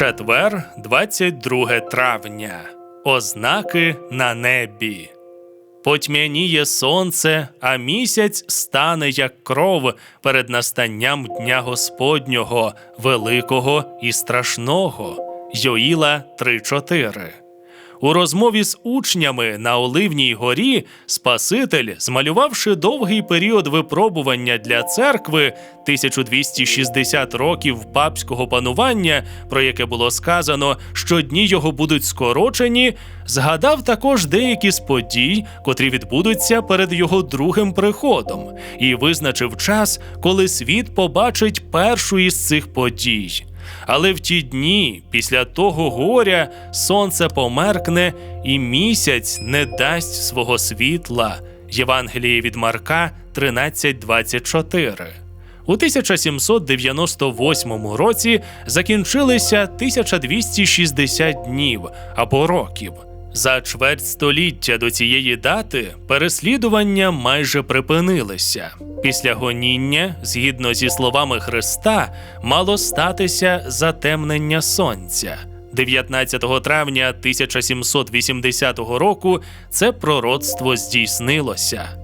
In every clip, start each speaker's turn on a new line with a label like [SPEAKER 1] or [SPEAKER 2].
[SPEAKER 1] Четвер, 22 травня. Ознаки на небі. Потьмяніє сонце, а місяць стане як кров перед настанням Дня Господнього, великого і страшного. Йоїла 3.4 у розмові з учнями на Оливній горі Спаситель, змалювавши довгий період випробування для церкви 1260 років папського панування, про яке було сказано, що дні його будуть скорочені, згадав також деякі з подій, котрі відбудуться перед його другим приходом, і визначив час, коли світ побачить першу із цих подій. Але в ті дні, після того горя, сонце померкне і місяць не дасть свого світла. Євангеліє від Марка 13.24. У 1798 році закінчилися 1260 днів або років. За чверть століття до цієї дати переслідування майже припинилися. Після гоніння, згідно зі словами Христа, мало статися затемнення сонця. 19 травня 1780 року це пророцтво здійснилося.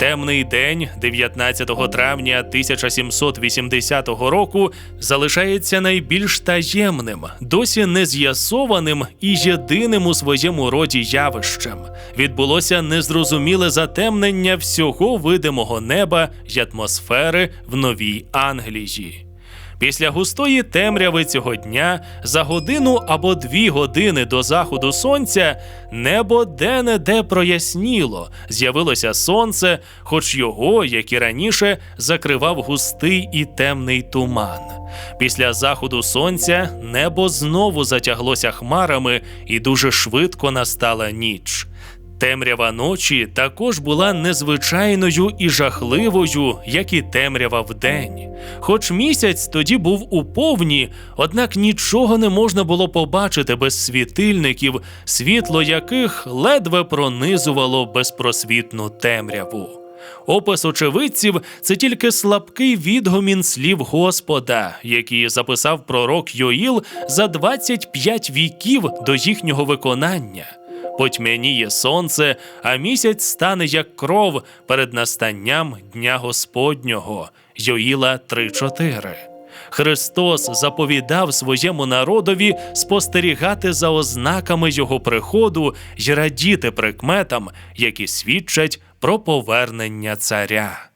[SPEAKER 1] Темний день 19 травня 1780 року залишається найбільш таємним, досі не з'ясованим і єдиним у своєму роді явищем. Відбулося незрозуміле затемнення всього видимого неба й атмосфери в Новій Англії. Після густої темряви цього дня за годину або дві години до заходу сонця небо де-не-де проясніло, з'явилося сонце, хоч його, як і раніше, закривав густий і темний туман. Після заходу сонця небо знову затяглося хмарами, і дуже швидко настала ніч. Темрява ночі також була незвичайною і жахливою, як і темрява вдень. Хоч місяць тоді був у повні, однак нічого не можна було побачити без світильників, світло яких ледве пронизувало безпросвітну темряву. Опис очевидців це тільки слабкий відгомін слів Господа, які записав пророк Йоїл за 25 віків до їхнього виконання потьмяніє сонце, а місяць стане як кров перед настанням Дня Господнього. Йоїла 3.4. Христос заповідав своєму народові спостерігати за ознаками Його приходу й радіти прикметам, які свідчать про повернення царя.